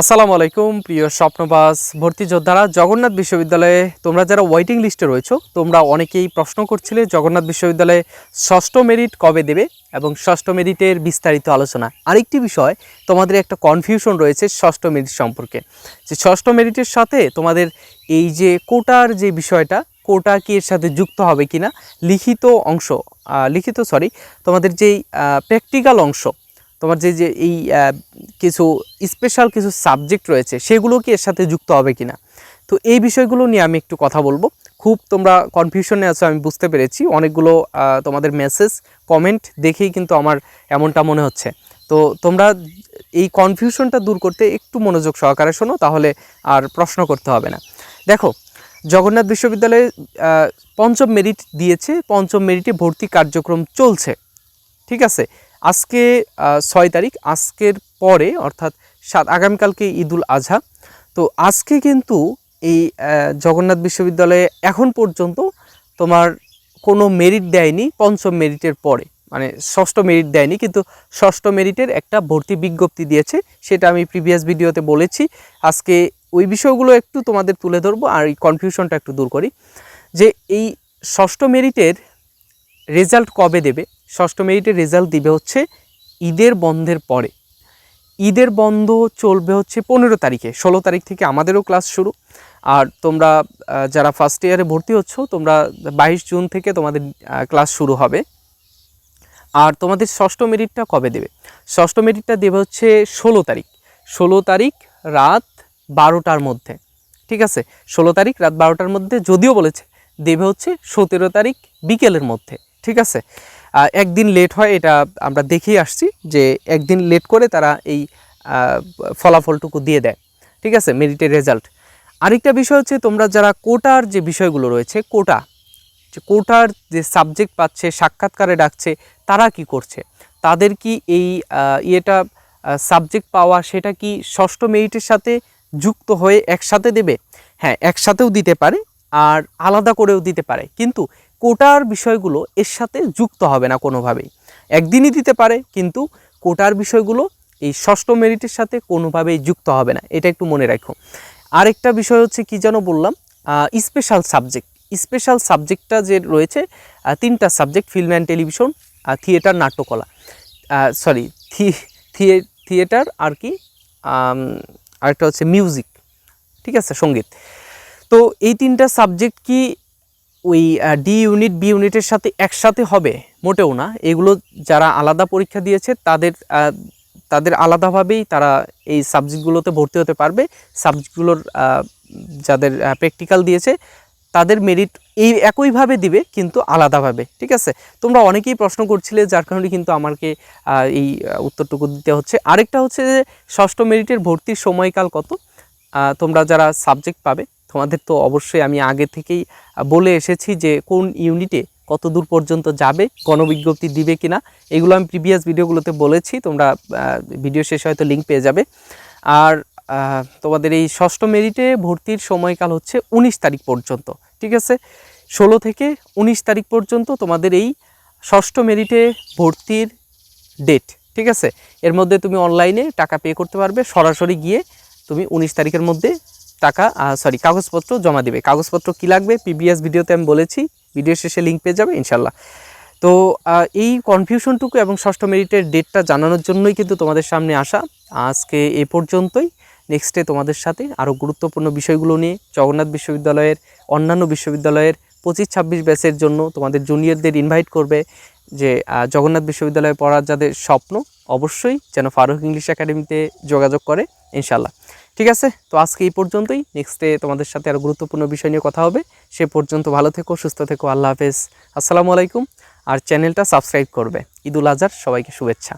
আসসালামু আলাইকুম, প্রিয় স্বপ্নবাস ভর্তি যোদ্ধারা। জগন্নাথ বিশ্ববিদ্যালয়ে তোমরা যারা ওয়েটিং লিস্টে রয়েছো, তোমরা অনেকেই প্রশ্ন করছিলে জগন্নাথ বিশ্ববিদ্যালয়ে ষষ্ঠ মেরিট কবে দেবে এবং ষষ্ঠ মেরিটের বিস্তারিত আলোচনা। আরেকটি বিষয়, তোমাদের একটা কনফিউশন রয়েছে ষষ্ঠ মেরিট সম্পর্কে। যে ষষ্ঠ মেরিটের সাথে তোমাদের এই যে কোটার যে বিষয়টা, কোটা কি এর সাথে যুক্ত হবে কিনা, লিখিত অংশ লিখিত সরি তোমাদের যেই প্র্যাকটিক্যাল অংশ তোমার যে যে এই কিছু স্পেশাল কিছু সাবজেক্ট রয়েছে, সেগুলো কি এর সাথে যুক্ত হবে কিনা? তো এই বিষয়গুলো নিয়ে আমি একটু কথা বলব। খুব তোমরা কনফিউশনে আছো, আমি বুঝতে পেরেছি। অনেকগুলো তোমাদের মেসেজ কমেন্ট দেখেই কিন্তু আমার এমনটা মনে হচ্ছে। তো তোমরা এই কনফিউশনটা দূর করতে একটু মনোযোগ সহকারে শোনো, তাহলে আর প্রশ্ন করতে হবে না। দেখো, জগন্নাথ বিশ্ববিদ্যালয়ে পঞ্চম মেরিট দিয়েছে, পঞ্চম মেরিটে ভর্তি কার্যক্রম চলছে। ঠিক আছে? আজকে ছয় তারিখ, আজকের পরে, অর্থাৎ সাত, আগামীকালকে ঈদুল আজহা। তো আজকে কিন্তু এই জগন্নাথ বিশ্ববিদ্যালয়ে এখন পর্যন্ত তোমার কোনো মেরিট দেয়নি, পঞ্চম মেরিটের পরে। মানে ষষ্ঠ মেরিট দেয়নি, কিন্তু ষষ্ঠ মেরিটের একটা ভর্তি বিজ্ঞপ্তি দিয়েছে, সেটা আমি প্রিভিয়াস ভিডিওতে বলেছি। আজকে ওই বিষয়গুলো একটু তোমাদের তুলে ধরবো, আর এই কনফিউশনটা একটু দূর করি। যে এই ষষ্ঠ মেরিটের রেজাল্ট কবে দেবে? ষষ্ঠ মেরিটের রেজাল্ট দিবে হচ্ছে ঈদের বন্ধের পরে। ঈদের বন্ধ চলবে হচ্ছে পনেরো তারিখে, ষোলো তারিখ থেকে আমাদেরও ক্লাস শুরু। আর তোমরা যারা ফার্স্ট ইয়ারে ভর্তি হচ্ছ, তোমরা বাইশ জুন থেকে তোমাদের ক্লাস শুরু হবে। আর তোমাদের ষষ্ঠ মেরিটটা কবে দেবে? ষষ্ঠ মেরিটটা দেবে হচ্ছে ষোলো তারিখ। ষোলো তারিখ রাত বারোটার মধ্যে, ঠিক আছে? ষোলো তারিখ রাত বারোটার মধ্যে যদিও বলেছে, দেবে হচ্ছে সতেরো তারিখ বিকেলের মধ্যে, ঠিক আছে? একদিন লেট হয়, এটা আমরা দেখেই আসছি যে একদিন লেট করে তারা এই ফলাফলটুকু দিয়ে দেয়। ঠিক আছে? মেরিটের রেজাল্ট আরেকটা বিষয় হচ্ছে, তোমরা যারা কোটার যে বিষয়গুলো রয়েছে, কোটা, যে কোটার যে সাবজেক্ট পাচ্ছে, সাক্ষাৎকারে ডাকছে, তারা কি করছে? তাদের কি এই ইয়েটা সাবজেক্ট পাওয়া, সেটা কি ষষ্ঠ মেরিটের সাথে যুক্ত হয়ে একসাথে দেবে? হ্যাঁ একসাথেও দিতে পারে আর আলাদা করেও দিতে পারে। কিন্তু কোটার বিষয়গুলো এর সাথে যুক্ত হবে না কোনোভাবেই। একদিনই দিতে পারে, কিন্তু কোটার বিষয়গুলো এই ষষ্ঠ মেরিটের সাথে কোনোভাবেই যুক্ত হবে না। এটা একটু মনে রাখো। আরেকটা বিষয় হচ্ছে কি যেন বললাম স্পেশাল সাবজেক্ট স্পেশাল সাবজেক্টটা যে রয়েছে তিনটা subject film and television theatre নাট্যকলা। Sorry theatre আর কি আরেকটা হচ্ছে মিউজিক ঠিক আছে, সংগীত। তো এই তিনটা সাবজেক্ট কি ওই ডি ইউনিট বি ইউনিটের সাথে একসাথে হবে? মোটেও না। এগুলো যারা আলাদা পরীক্ষা দিয়েছে, তাদের তাদের আলাদাভাবেই তারা এই সাবজেক্টগুলোতে ভর্তি হতে পারবে। সাবজেক্টগুলোর যাদের প্র্যাকটিক্যাল দিয়েছে, তাদের মেরিট এই একইভাবে দিবে, কিন্তু আলাদাভাবে। ঠিক আছে? তোমরা অনেকেই প্রশ্ন করছিলে, যার কারণে কিন্তু আমাকে এই উত্তরটুকু দিতে হচ্ছে। আরেকটা হচ্ছে যে, ষষ্ঠ মেরিটের ভর্তির সময়কাল কত? তোমরা যারা সাবজেক্ট পাবে তোমাদের তো অবশ্যই আমি আগে থেকেই বলে এসেছি যে কোন ইউনিটে কত দূর পর্যন্ত যাবে, গণবিজ্ঞপ্তি দিবে কিনা, এগুলো আমি প্রিভিয়াস ভিডিওগুলোতে বলেছি, তোমরা ভিডিও শেষে হয়তো লিঙ্ক পেয়ে যাবে। আর তোমাদের এই ষষ্ঠ মেরিটে ভর্তির সময়কাল হচ্ছে উনিশ তারিখ পর্যন্ত, ঠিক আছে? ষোলো থেকে উনিশ তারিখ পর্যন্ত তোমাদের এই ষষ্ঠ মেরিটে ভর্তির ডেট ঠিক আছে? এর মধ্যে তুমি অনলাইনে টাকা পে করতে পারবে, সরাসরি গিয়ে তুমি উনিশ তারিখের মধ্যে টাকা সরি কাগজপত্র জমা দিবে। কাগজপত্র কী লাগবে? পিবিএস ভিডিওতে আমি বলেছি ভিডিও শেষে লিঙ্ক পেয়ে যাবে ইনশাল্লাহ তো এই কনফিউশনটুকু এবং ষষ্ঠ মেরিটের ডেটটা জানানোর জন্যই কিন্তু তোমাদের সামনে আসা। আজকে এ পর্যন্তই। নেক্সটে তোমাদের সাথে আরও গুরুত্বপূর্ণ বিষয়গুলো নিয়ে, জগন্নাথ বিশ্ববিদ্যালয়ের, অন্যান্য বিশ্ববিদ্যালয়ের পঁচিশ ছাব্বিশ ব্যাচের জন্য তোমাদের জুনিয়রদের ইনভাইট করবে যে জগন্নাথ বিশ্ববিদ্যালয়ে পড়ার যাদের স্বপ্ন, অবশ্যই যেন ফারুক ইংলিশ একাডেমিতে যোগাযোগ করে ইনশাল্লাহ ঠিক আছে? তো আজকে এই পর্যন্তই। নেক্সটে তোমাদের সাথে আরও গুরুত্বপূর্ণ বিষয় নিয়ে কথা হবে। সে পর্যন্ত ভালো থেকো, সুস্থ থেকো, আল্লাহ হাফেজ। আসসালামু আলাইকুম। আর চ্যানেলটা সাবস্ক্রাইব করবে। ঈদুল আজহার সবাইকে শুভেচ্ছা।